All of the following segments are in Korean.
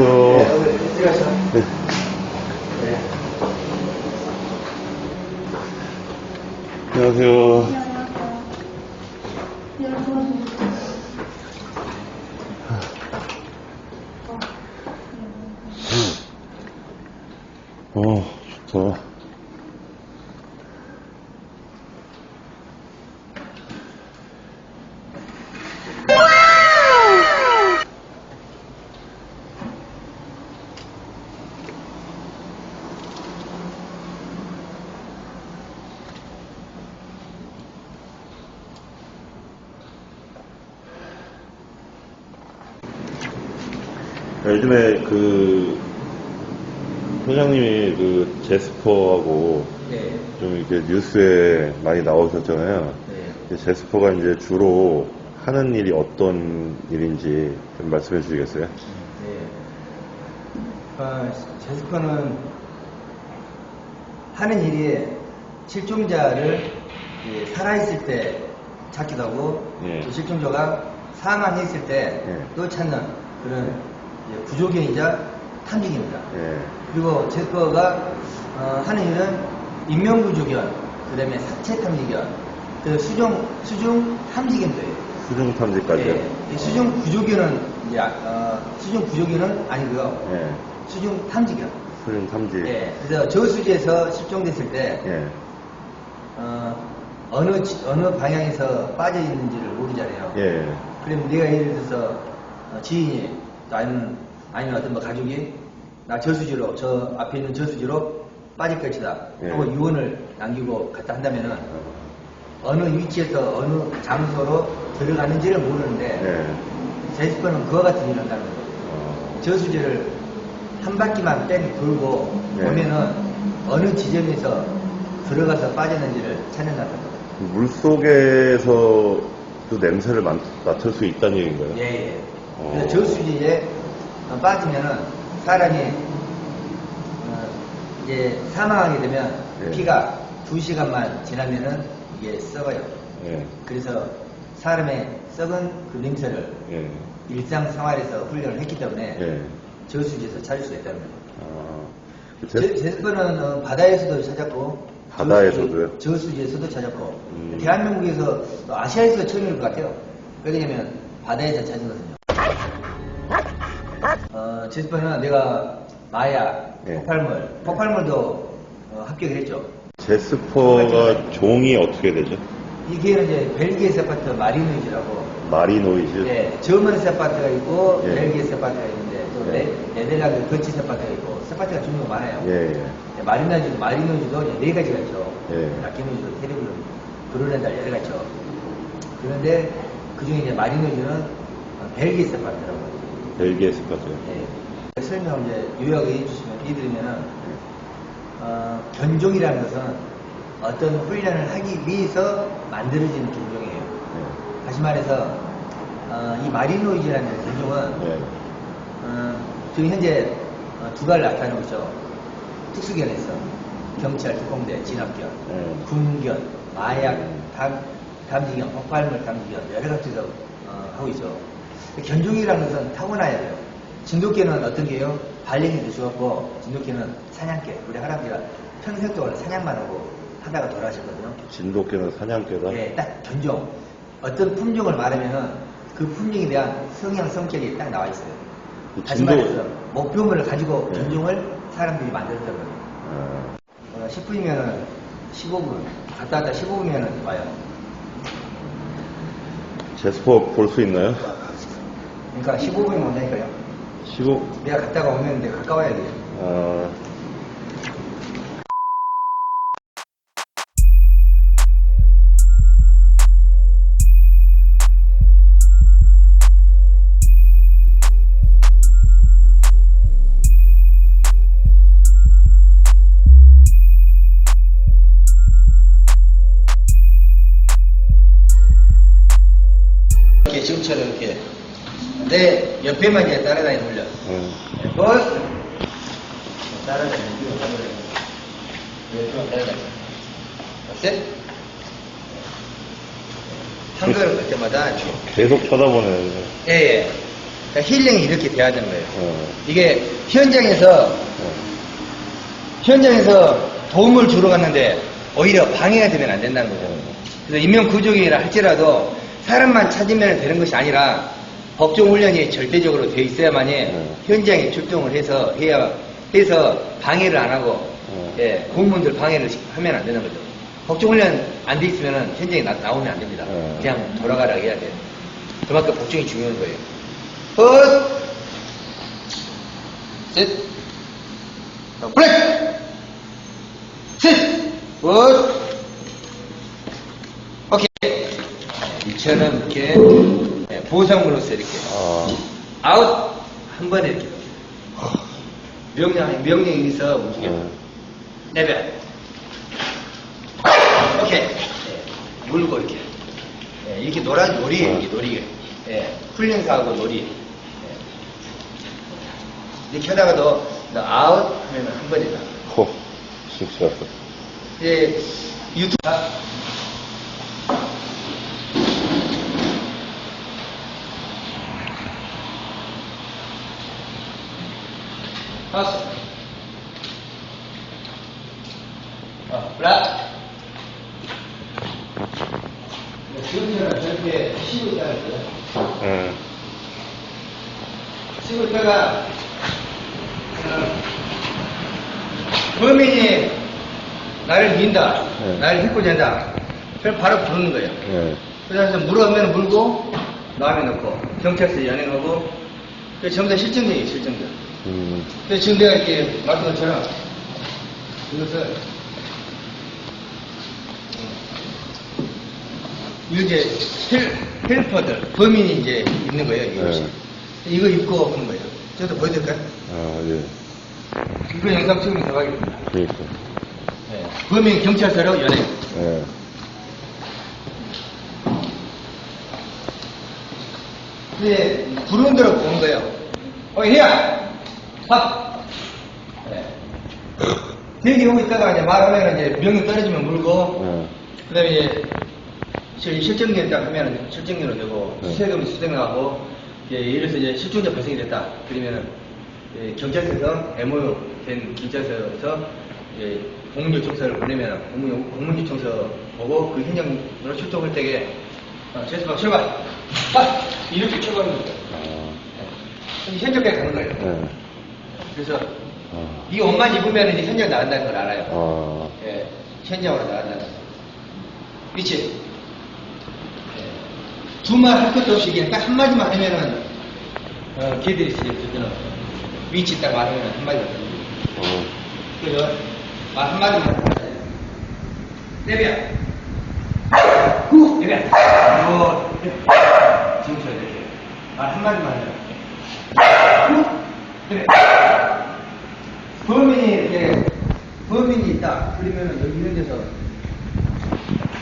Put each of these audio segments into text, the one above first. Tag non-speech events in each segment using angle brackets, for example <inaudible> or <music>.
안녕하세요. 네. 안녕하세요. 어, 좋다. 요즘에 그 회장님이 그 제스퍼하고 네. 좀 뉴스에 많이 나오셨잖아요. 네. 제스퍼가 이제 주로 하는 일이 어떤 일인지 좀 말씀해 주시겠어요? 네. 어, 제스퍼는 하는 일이 실종자를 예, 살아있을 때 찾기도 하고 예. 또 실종자가 사망했을 때또 예. 찾는 그런 예, 구조견이자 탐지기입니다. 예. 그리고 제스퍼가 어, 하는 일은 인명구조견, 그 다음에 사체 탐지견, 그 수중, 수중 탐지견도 해요. 수중 탐지까지요? 예, 이 수중 구조견은 이제 아- 어, 수중 구조견은 아니고요. 예. 수중 탐지견. 수중 탐지. 예, 그래서 저수지에서 실종됐을 때 예. 어, 어느 지- 어느 방향에서 빠져 있는지를 모르잖아요. 예. 그럼 내가 예를 들어서 어, 지인이 또 아니면 아니면 어떤 뭐 가족이 나 저수지로 저 앞에 있는 저수지로 빠질 것이다. 예. 하고 유언을 남기고 갔다 한다면은 어느 위치에서 어느 장소로 들어가는지를 모르는데 예. 제스퍼는 그와 같은 일을 한다는 거죠. 어, 저수지를 한 바퀴만 뺑 돌고 네. 보면은 어느 지점에서 들어가서 빠졌는지를 찾는다는 거죠. 물 속에서도 냄새를 맡- 맡을 수 있다는 얘기인가요? 예, 예. 어. 그래서 저수지에 빠지면은 사람이 어, 이제 사망하게 되면 예. 피가 두 시간만 지나면은 이게 썩어요. 예. 그래서 사람의 썩은 그 냄새를 예. 일상생활에서 훈련을 했기 때문에 예. 저수지에서 찾을 수 있다는 거예요. 아, 그 제, 제, 제스퍼는 어, 바다에서도 찾았고 바다에서도요? 저수지, 저수지에서도 찾았고 음. 대한민국에서 또 아시아에서 처음일 것 같아요. 왜냐면 바다에서 찾은 거거든요. 어, 제스퍼는 내가 마약, 예. 폭발물, 폭발물도 어, 합격을 했죠. 제스퍼가 종이 어떻게 되죠? 이게 이제 벨기에 세파트 마리노이즈라고 마리노이즈? 네, 저먼 세파트가 있고 예. 벨기에 세파트가 있는데 또 예. 네, 네덜란드 거치 세파트가 있고 세파트가 종류가 많아요. 예, 예. 네, 마리노주도 이제 네 가지가 있죠. 예. 라키노주도 테레블, 브루렌달 여러 가지 있죠. 그런데 그 중에 이제 마리노주는 어, 벨기에 세파트라고. 벨기에 스파죠. 예. 설명 이제 요약을 해주시면 해드리면은 어, 견종이라는 것은 어떤 훈련을 하기 위해서 만들어지는 견종이에요. 예. 다시 말해서 어, 이 마리노이즈라는 견종은 예. 어, 지금 현재 어, 두 가지를 나타내고 있죠. 특수견에서 경찰, 특공대, 진압견, 예. 군견, 마약, 담, 담지견, 폭발물 담지견 여러 가지로 어, 하고 있죠. 견종이라는 것은 타고나야 돼요. 진돗개는 어떤 게요? 반려견도 주었고 진돗개는 사냥개. 우리 할아버지가 평생 동안 사냥만 하고 하다가 돌아가셨거든요. 진돗개는 사냥개다? 예, 딱 견종. 어떤 품종을 말하면은 그 품종에 대한 성향, 성격이 딱 나와 있어요. 그 다시 진돗- 말해서 목표물을 가지고 네. 견종을 사람들이 만들었던 거예요. 아, 어, 10분이면은 15분, 갔다 왔다 15분이면은 와요. 제스퍼 볼 수 있나요? 그러니까 15분이면 온다니까요. 15, 내가 갔다가 오면 내가 가까워야. 아, 이렇게 지금처럼 이렇게 내 옆에만 이제 따라다니는 옆에만 따라다니는. 어때? 한걸갈 때마다 계속 쳐다보네. 예, 예. 그러니까 힐링이 이렇게 돼야 되는 거예요. 어, 이게 현장에서 어, 현장에서 도움을 주러 갔는데 오히려 방해가 되면 안 된다는 거죠. 그래서 인명구조기라 할지라도 사람만 찾으면 되는 것이 아니라 법정 훈련이 절대적으로 돼 있어야만이 네. 현장에 출동을 해서 해야 해서 방해를 안 하고 네. 예, 공무원들 방해를 시- 하면 안 되는 거죠. 법정 훈련 안 돼 있으면 현장에 나, 나오면 안 됩니다. 네. 그냥 돌아가라 해야 돼요. 그만큼 복종이 중요한 거예요. 헛! 셋! 자, 블랙! 셋! 굿! 오케이. 이처럼 이렇게 네, 보상으로서 이렇게 아, 아웃 한 번에 이렇게 명령 명령에 의해서 움직여 네. 레벨. 오케이. 네, 물고 이렇게. 네, 이렇게 노란 놀이 어. 이렇게 놀이. 예, 훈련사하고 놀이. 예. 이렇게 하다가도 너 아웃 하면 한 번이다 호, 진짜. 예, 유튜브 다섯 어, 블락 저렇게 쉬고 있다는 거예요. 예, 쉬고 있다가 어, 범인이 나를 민다 네. 나를 싣고자 한다. 그럼 바로 부르는 거예요. 예, 그래서 물어오면 물고 마음에 넣고 경찰서 연행하고 그 전부 다 실정적이에요 실정적. 음, 근데 지금 내가 이렇게 말씀한 것처럼 이것을 이제 헬, 헬퍼들 범인이 이제 입는 거예요 이것이 네. 이거 입고 하는 거예요 저도 보여드릴까요? 아, 예. 이거 영상 찍으면 대박입니다 그니까. 네. 범인 경찰서로 연행 예. 근데 부르는 대로 보는 거예요. 어, 희야! 밥! 네. 대기 오고 있다가 이제 말하면 이제 명령 떨어지면 물고, 예. 그 다음에 이제 실- 실정기를 딱 하면 실정기로 되고, 네. 수색하면 수색하고, 이제 이래서 이제 실종자 발생이 됐다. 그러면은 이제 경찰서에서 MOU 된 경찰서에서 이제 공문 요청서를 보내면 공문, 공문 요청서 보고 그 현장으로 출동할 때에 어, 제수박 출발! 빡! 이렇게 출발하는 거예요. 아, 현장까지 가는 거예요. 예. 그래서 아, 이 옷만 입으면 이제 현장 나간다는 걸 알아요. 아, 예, 현장으로 나간다는 거. 그치? 두말 할 것도 없이 그냥 딱 한마디만 하면은, 어, 걔들이 이제 그거는 위치 딱 말하면 한마디만 하는 어, 그죠? 말 한마디만 하면 내비야. 후! 내비야. 뭐, 지금처럼 이렇게. 말 한마디만 하면. 후! 내비야. 범인이 이렇게, 범인이 있다. 그러면은 여기 이런 데서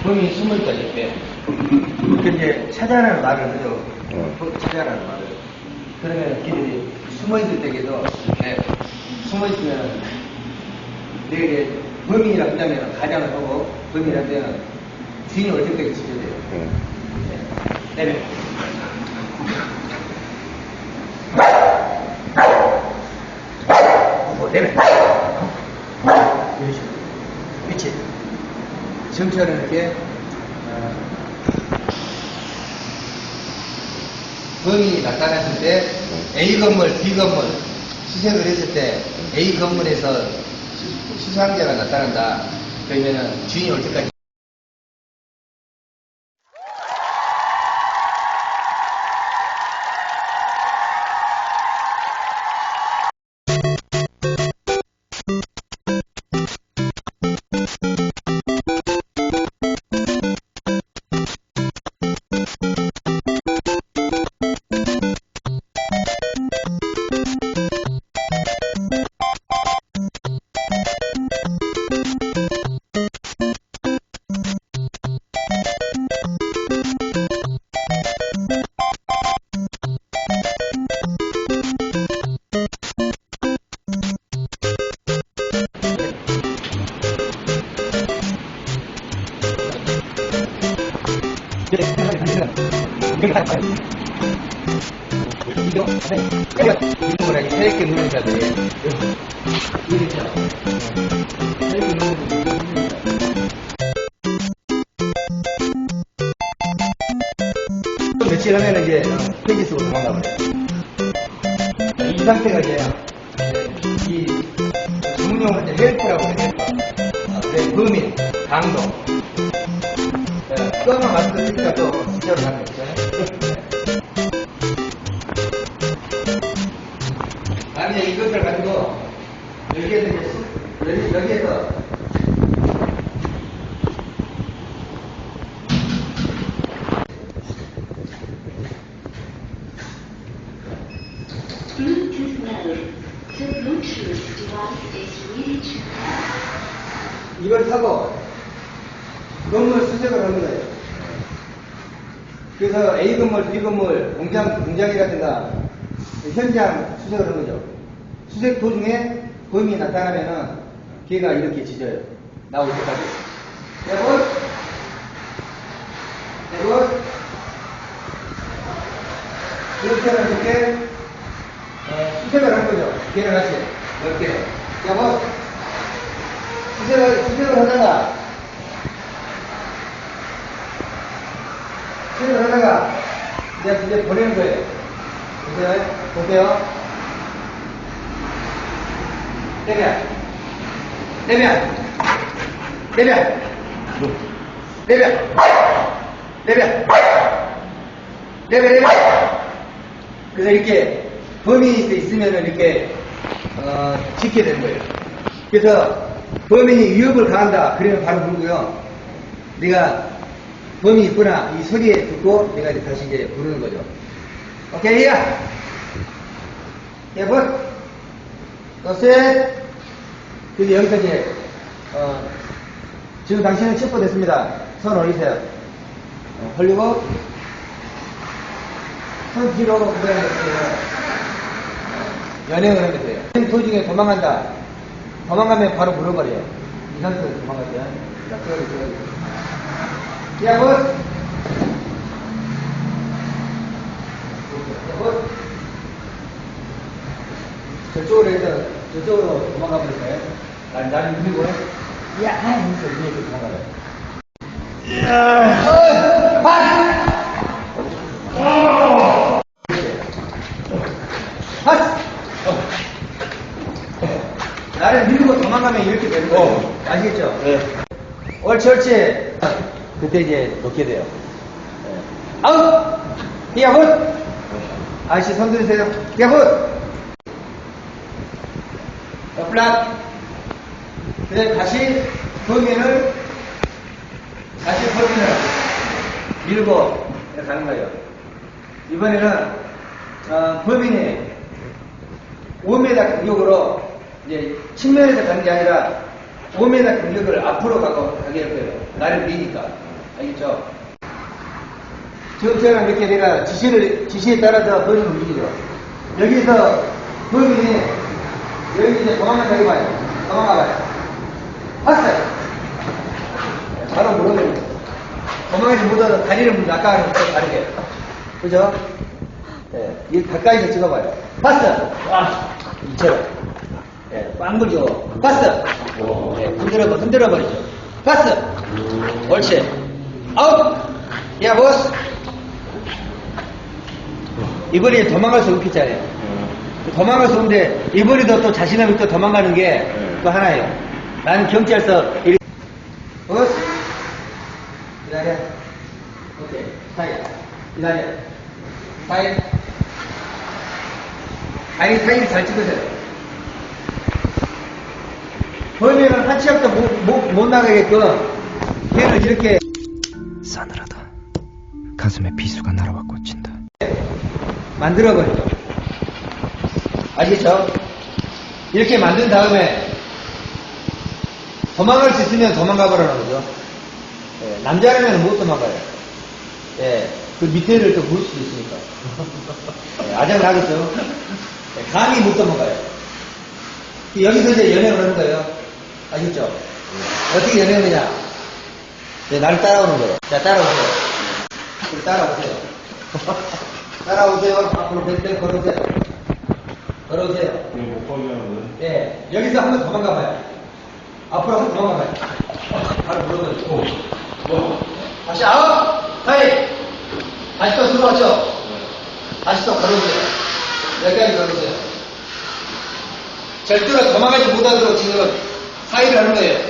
범인이 숨어 있다, 이렇게. 그 이제 찾아라는 말을 하죠. 어. 그 찾아라는 말을. 그러면 걔들이 숨어 있을 때에도 이렇게 숨어 있으면 이제 범인이라 한다면 가장을 하고 범인이라 한다면 주인이 올 때까지 지켜야 돼요. 예. 네. 뭐 내려. 이런 식으로. 그치? 정찰은 이렇게 어, 범인이 나타났을 때 A 건물, B 건물 수색을 했을 때 A 건물에서 수- 수상자가 나타난다. 그러면은 주인이 올 때까지 헬프라고 해요. 그래, 범인, 강도. 끄만 맞고 쓰니까 또 진짜로 가는 거죠. <laughs> 다음에 이것을 가지고 여기에서 여기, 여기에서 Bluetooth mode. The Bluetooth device is ready to 이걸 타고 건물 수색을 하는 거예요. 그래서 A 건물, 공장, 공장이라든가 현장 수색을 하는 거죠. 수색 도중에 범인이 나타나면은 걔가 이렇게 짖어요. 나올 때까지. 여보? 여보? 이렇게 하면 이렇게 어, 수색을 하는 거죠. 걔를 같이. 이렇게. 여보? 수색을, 수색을 하다가, 수색을 하다가, 이제, 이제 보내는 거예요. 보세요. 보세요. 내면. 내면. 내면. 내면. 내면. 내면, 내면. 그래서 이렇게 범인이 있으면 이렇게, 어, 지게 되는 거예요. 그래서 범인이 위협을 가한다. 그러면 바로 부르고요. 네가 범인이 있구나. 이 소리에 듣고 내가 이제 다시 이제 부르는 거죠. 오케이, 야! 야, 뭐? 너셋! 여기서 이제, 어, 지금 당신은 체포 됐습니다. 손 올리세요. 어, 올리고, 손 뒤로 그대로 연행을 하면 돼요. 도중에 도망간다. 도망가면 바로 물어버려요. 이 상태로 때. 자, 그거를 줘야 야, 뭐? 야, 뭐? 저쪽으로 해서, 저쪽으로 도망가 거예요. 난, 나는 밀고, 야, 하면서 이렇게 도망가요. 야, 아! 핫! 나를 밀고 도망가면 이렇게 되는 거예요. 아시겠죠? 네. 옳지, 옳지. 그때 이제 놓게 돼요. 네. 아웃! 야굿! 아저씨 손 들으세요. 야굿! 플락. 그다음에 다시 범인을, 다시 범인을 밀고 가는 거예요. 이번에는, 어, 범인이 5m 간격으로 이제 측면에서 가는 게 아니라 5m 간격을 앞으로 가고 가게 할 거예요. 나를 미니까. 알겠죠? 지금처럼 이렇게 내가 지시를, 지시에 따라서 범인을 움직이죠. 여기서 범인이 여기 이제 도망간다 해봐요. 도망가봐요. 봤어요. 바로 거예요. 도망가지 못하도 다리를 아까랑 또 다르게. 그죠? 예, 이 가까이서 찍어봐요. 봤어! 아, 이처럼. 예, 빵 불죠. 봤어! 예, 흔들어, 흔들어 버리죠. 봤어! 옳지. 아웃! 야, 보스! 이번에 도망갈 수 없겠잖아요. 도망갈 수 없는데, 이번에도 또 자신감이 또 도망가는 게 또 하나예요. 나는 경찰서, 이렇게. 보스! 기다려. 오케이. 사이. 기다려. 사이. 아니, 사이를 잘 찍으세요. 범인은 한치 앞도 못, 못, 못 나가게끔 걔를 이렇게. 가슴에 비수가 날아와 꽂힌다. 만들어버리죠. 아시겠죠? 이렇게 만든 다음에 도망갈 수 있으면 도망가 버리는 거죠. 예, 남자라면 못 도망가요. 예, 그 밑에를 또물 수도 있으니까. <laughs> 예, 아장을 하겠죠. 예, 감히 못 도망가요. 여기서 이제 연행을 하는 거예요. 아시겠죠? 어떻게 연행하느냐? 네, 나를 따라오는 거예요. 자, 따라오세요. 따라오세요. 따라오세요. 앞으로 벨트 걸어오세요. 걸어오세요. 이거 못 가게 하는데. 예, 여기서 한 번 도망가 봐요. 앞으로 한 번 도망가 봐요. 바로 물어가지고. 다시 아웃! 타이! 다시 또 들어왔죠? 다시 또 걸어오세요. 여기까지 걸어오세요. 절대로 도망가지 못하도록 지금 사이를 하는 거예요.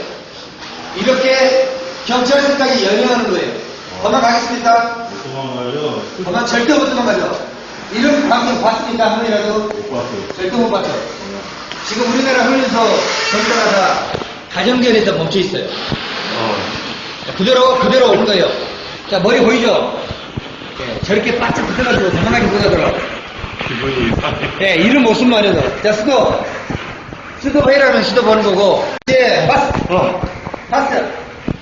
이렇게 경찰서까지 연행하는 거예요. 도망가겠습니까? 못 도망가요? 도망 절대 못 도망가죠. 이런 방송 봤습니까? 한 번이라도? 못 봤어요. 절대 못 봤죠. 지금 우리나라 훈련소 전체가 다 가정결에서 멈춰 있어요. 어. 자, 그대로 그대로 오는 거예요. 자 머리 보이죠? 예, 저렇게 바짝 붙어가지고 도망가지 못하더라고. 기분이 이상해. 예, 이름 못 쓰면 말이죠. 자 수도 수도 회라는 시도 보는 거고 이제 파스 어. 파스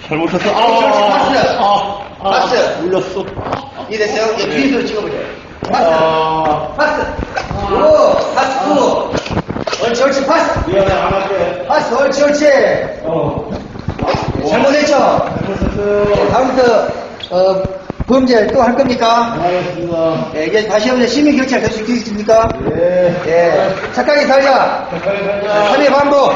잘못했어. 그렇지, 파스. 아, 아, 파스. 물렸어. 이 됐어요? 이제 네. 뒤에서 찍어보죠. 파스 아. 파스 오 파스 구 옳지 옳지 파스 미안해, 안 할게. 파스 옳지 옳지 어. 잘못했죠? 잘못했어요. 다음부터 어, 범죄 또 할 겁니까? 알겠습니다. 예, 이제 다시 한번 시민 경찰 될 수 있겠습니까? 예. 예, 착하게 살자. 착하게 살자. 3회 반복.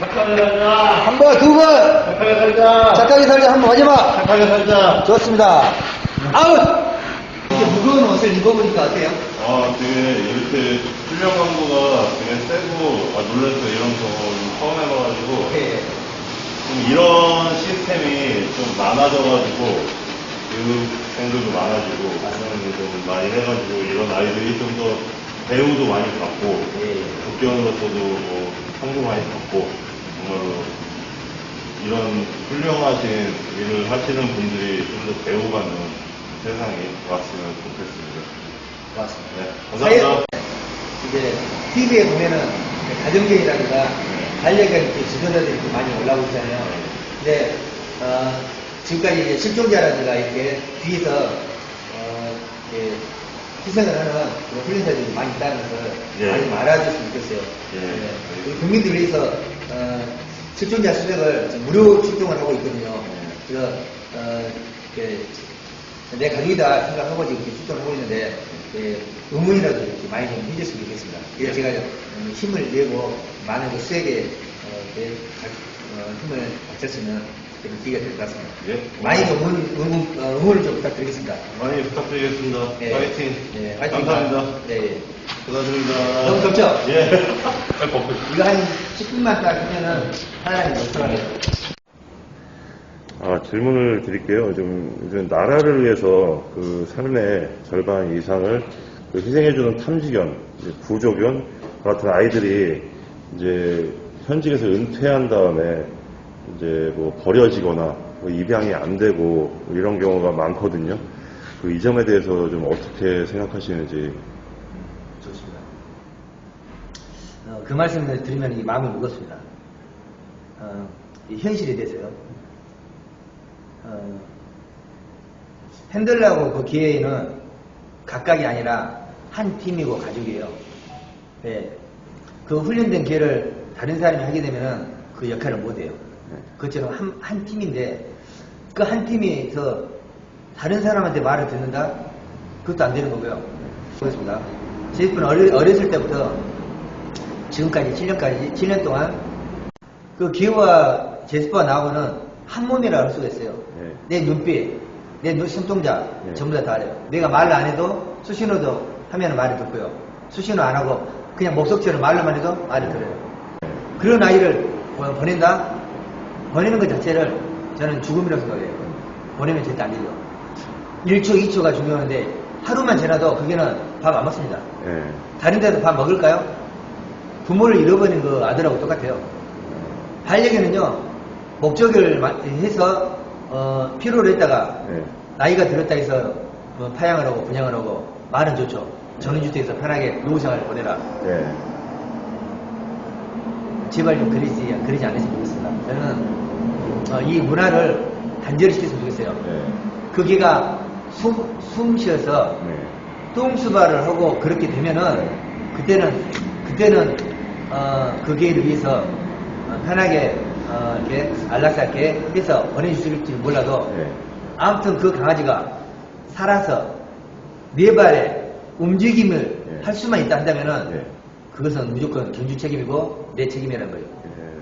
착하게 살자. 한 번, 두 번. 착하게 살자. 착하게 살자. 한 번 마지막. 착하게 살자. 좋습니다. 아웃! 이렇게 무거운 옷을 입어보니까 어때요? 아, 되게 이렇게 훈련 강도가 되게 세고, 아, 놀랐어요. 이런 거 처음 해봐가지고. 예. 좀 이런 시스템이 좀 많아져가지고, 교육생들도 많아지고, 학생들도 좀 많이 해가지고, 이런 아이들이 좀 더 배우도 많이 받고, 예. 국견으로서도 뭐 상도 많이 받고, 정말로 이런 훌륭하신 일을 하시는 분들이 좀 더 배우받는 세상이 왔으면 좋겠습니다. 고맙습니다. 네, 감사합니다. 이제 TV에 보면은 가정교육이라든가 네. 반려견 이렇게 지도자들이 이렇게 많이 올라오고 있잖아요. 근데 어, 지금까지 이제 실종자라든가 이렇게 뒤에서 어, 이렇게 희생을 하는 그런 훈련사들이 많이 있다는 것을 예. 많이 말아줬으면 좋겠어요. 예. 네. 우리 국민들 위해서 어, 실종자 수색을 지금 무료 출동을 하고 있거든요. 예. 그래서 어, 이렇게 내 가족이다 생각하고 지금 이렇게 출동을 하고 있는데 예, 의문이라도 이렇게 많이 좀 해줬으면 좋겠습니다. 그래서 제가 좀 힘을 내고 많은 그 수액에 어, 가- 어, 힘을 바칠 수 있는 기회가 될 것 같습니다. 예. 많이 좀 응원, 응원, 어, 응원 을 좀 부탁드리겠습니다. 많이 부탁드리겠습니다. 예. 파이팅. 예, 화이팅. 감사합니다. 네, 예. 고맙습니다. 너무 덥죠? 예. <laughs> 이거 한 10분만 딱 하면은 하나님 못살아요. 아, 질문을 드릴게요. 좀, 요즘 나라를 위해서 그 삶의 절반 이상을 그 희생해주는 탐지견, 이제 구조견 같은 아이들이 이제 현직에서 은퇴한 다음에 이제 뭐 버려지거나 뭐 입양이 안 되고 뭐 이런 경우가 많거든요. 그 이 점에 대해서 좀 어떻게 생각하시는지. 좋습니다. 어, 그 말씀을 드리면 이 마음이 무겁습니다. 어, 이 현실에 대해서요. 어, 핸들하고 그 기회는 각각이 아니라 한 팀이고 가족이에요. 네. 그 훈련된 기회를 다른 사람이 하게 되면은 그 역할을 못해요. 그것처럼 한, 한 팀인데 그 한 팀에서 다른 사람한테 말을 듣는다? 그것도 안 되는 거고요. 그렇습니다. 제이프는 어리, 어렸을 때부터 지금까지 7년까지 7년 동안 그 기호와 제스퍼가 나오고는 한 몸이라 할 수가 있어요. 네. 내 눈빛, 내 눈, 손동작 네. 전부 다 다르요. 내가 말을 안 해도 수신호도 하면 말을 듣고요. 수신호 안 하고 그냥 목석처럼 말로만 해도 말을 들어요. 그런 아이를 보- 보낸다? 보내는 것 자체를 저는 죽음이라고 생각해요. 보내면 절대 안 되죠. 1초, 2초가 중요한데 하루만 지나도 그게는 밥 안 먹습니다. 예. 다른 데도 밥 먹을까요? 부모를 잃어버린 그 아들하고 똑같아요. 반려견은요, 목적을 마- 해서, 어, 필요로 했다가, 예. 나이가 들었다 해서, 뭐 파양을 하고 분양을 하고, 말은 좋죠. 전원주택에서 편하게 노후생활을 보내라. 예. 제발 좀 그리지, 그리지 않으시면 좋겠습니 다. 저는, 어, 이 문화를 단절히 시켰으면 좋겠어요. 예. 그 개가 숨, 숨 쉬어서, 네. 똥수발을 하고 그렇게 되면은 그때는 그때는 어, 그 개를 위해서 어, 편하게 어, 이렇게 안락사게 해서 보내주실지 몰라도 네. 아무튼 그 강아지가 살아서 네 발에 움직임을 예. 할 수만 있다 한다면은 예. 그것은 무조건 경주 책임이고 내 책임이라는 거예요.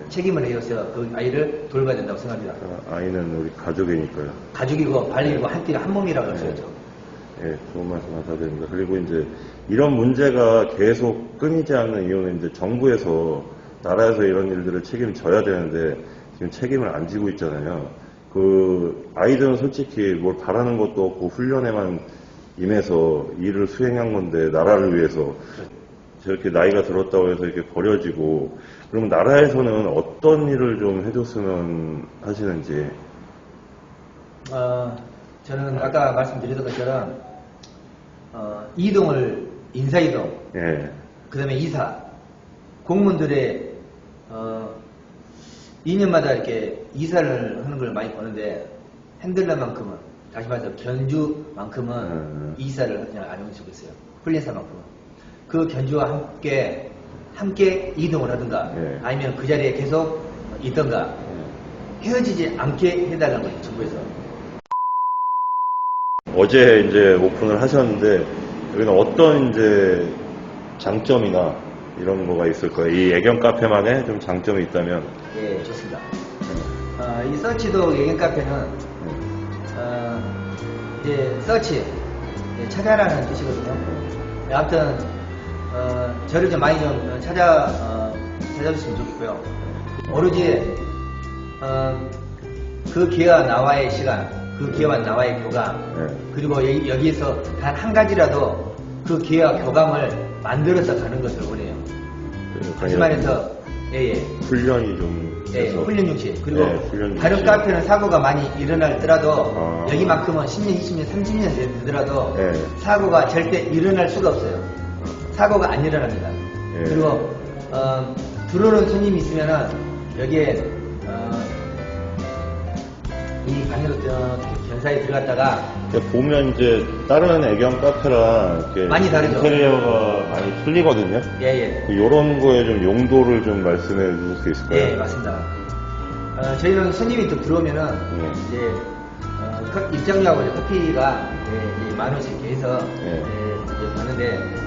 예. 책임을 해서 그 아이를 돌봐야 된다고 생각합니다. 아, 아이는 우리 가족이니까요. 가족이고 발리고 한 띠가 한 몸이라고 했었죠. 예, 좋은 말씀 감사드립니다. 그리고 이제 이런 문제가 계속 끊이지 않는 이유는 이제 정부에서 나라에서 이런 일들을 책임져야 되는데 지금 책임을 안 지고 있잖아요. 그 아이들은 솔직히 뭘 바라는 것도 없고 훈련에만 임해서 일을 수행한 건데 나라를 위해서 저렇게 나이가 들었다고 해서 이렇게 버려지고 그러면 나라에서는 어떤 일을 좀 해줬으면 하시는지 어, 저는 아까 말씀드렸던 것처럼 어, 이동을 인사이동, 예, 그 다음에 이사, 공무원들의 어, 2년마다 이렇게 이사를 하는 걸 많이 보는데 핸들러만큼은 다시 말해서 견주만큼은 음. 이사를 그냥 안 하고 있어요. 훈련사만큼은 그 견주와 함께 함께 이동을 하든가 예. 아니면 그 자리에 계속 있던가 헤어지지 않게 해달라는 거예요 정부에서. 어제 이제 오픈을 하셨는데 여기는 어떤 이제 장점이나 이런 거가 있을 거예요. 이 애견 카페만의 좀 장점이 있다면 예, 좋습니다. 어, 이 서치도 예견 카페는 어, 이제 서치 예, 찾아라는 뜻이거든요. 예, 아무튼 어, 저를 좀 많이 좀 찾아 어, 찾아줬으면 좋겠고요. 오로지 어, 그 기회와 나와의 시간, 그 기회와 나와의 교감, 네. 그리고 여기, 여기에서 단 한 가지라도 그 기회와 교감을 만들어서 가는 것을 원해요. 다시 말해서 예, 예. 훈련이 좀 예, 훈련 중심. 그리고 네, 훈련 다른. 카페는 사고가 많이 일어날더라도 아. 여기만큼은 10년, 20년, 30년 되더라도 네. 사고가 절대 일어날 수가 없어요. 사고가 안 일어납니다. 예. 그리고 어, 들어오는 손님이 있으면은 여기에 어, 이 방으로 어, 견사에 들어갔다가 이렇게 보면 이제 다른 애견 카페랑 이렇게 많이 다르죠. 인테리어가 많이 틀리거든요. 예예 이런 거에 좀 용도를 좀 말씀해 주실 수 있을까요? 예, 맞습니다. 어, 저희는 손님이 또 들어오면은 네. 이제 어, 컵- 입장료하고 이제 커피가 예, 이제 만 원씩 해서 네. 예, 이제 받는데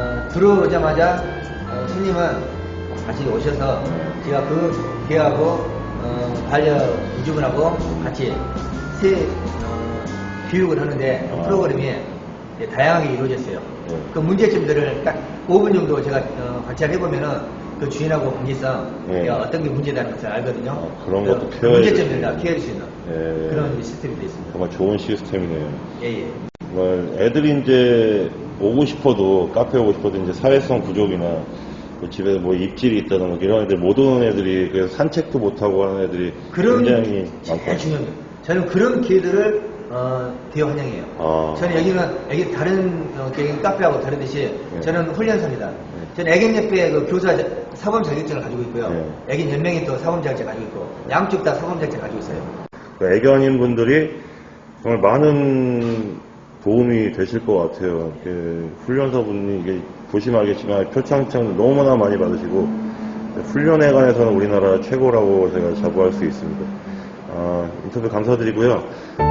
어, 들어오자마자 어, 손님은 같이 오셔서 제가 그 개하고 어, 반려 우주분하고 같이 새 어, 교육을 하는데 아. 프로그램이 예, 다양하게 이루어졌어요. 네. 그 문제점들을 딱 5분 정도 제가 어, 관찰해 보면은 그 주인하고 네. 어, 어떤 게 문제라는 것을 알거든요. 아, 그런 그 것도 케어해 문제점들을 다 주시는. 케어할 수 있는 예. 그런 시스템이 되어 있습니다. 정말 좋은 시스템이네요. 예, 예. 정말 애들이 이제 오고 싶어도 카페 오고 싶어도 이제 사회성 부족이나 뭐 집에 뭐 입질이 있다든가 이런 애들 못 오는 애들이 그래서 산책도 못 하고 하는 애들이 그런 굉장히 제일 많거든요. 중요합니다. 저는 그런 기회들을 어, 대여 환영해요. 아. 저는 여기는 여기 다른 어, 카페하고 다른 듯이 네. 저는 훈련사입니다. 저는 애견협회 그 교사 자- 사범 자격증을 가지고 있고요. 네. 애견 연맹이 또 사범 자격증 을 가지고 있고 양쪽 다 사범 자격증 을 가지고 있어요. 그 애견인 분들이 정말 많은 도움이 되실 것 같아요. 이렇게 훈련사분이 이게 보시면 알겠지만 표창장 너무나 많이 받으시고 훈련에 관해서는 우리나라 최고라고 제가 자부할 수 있습니다. 아, 인터뷰 감사드리고요.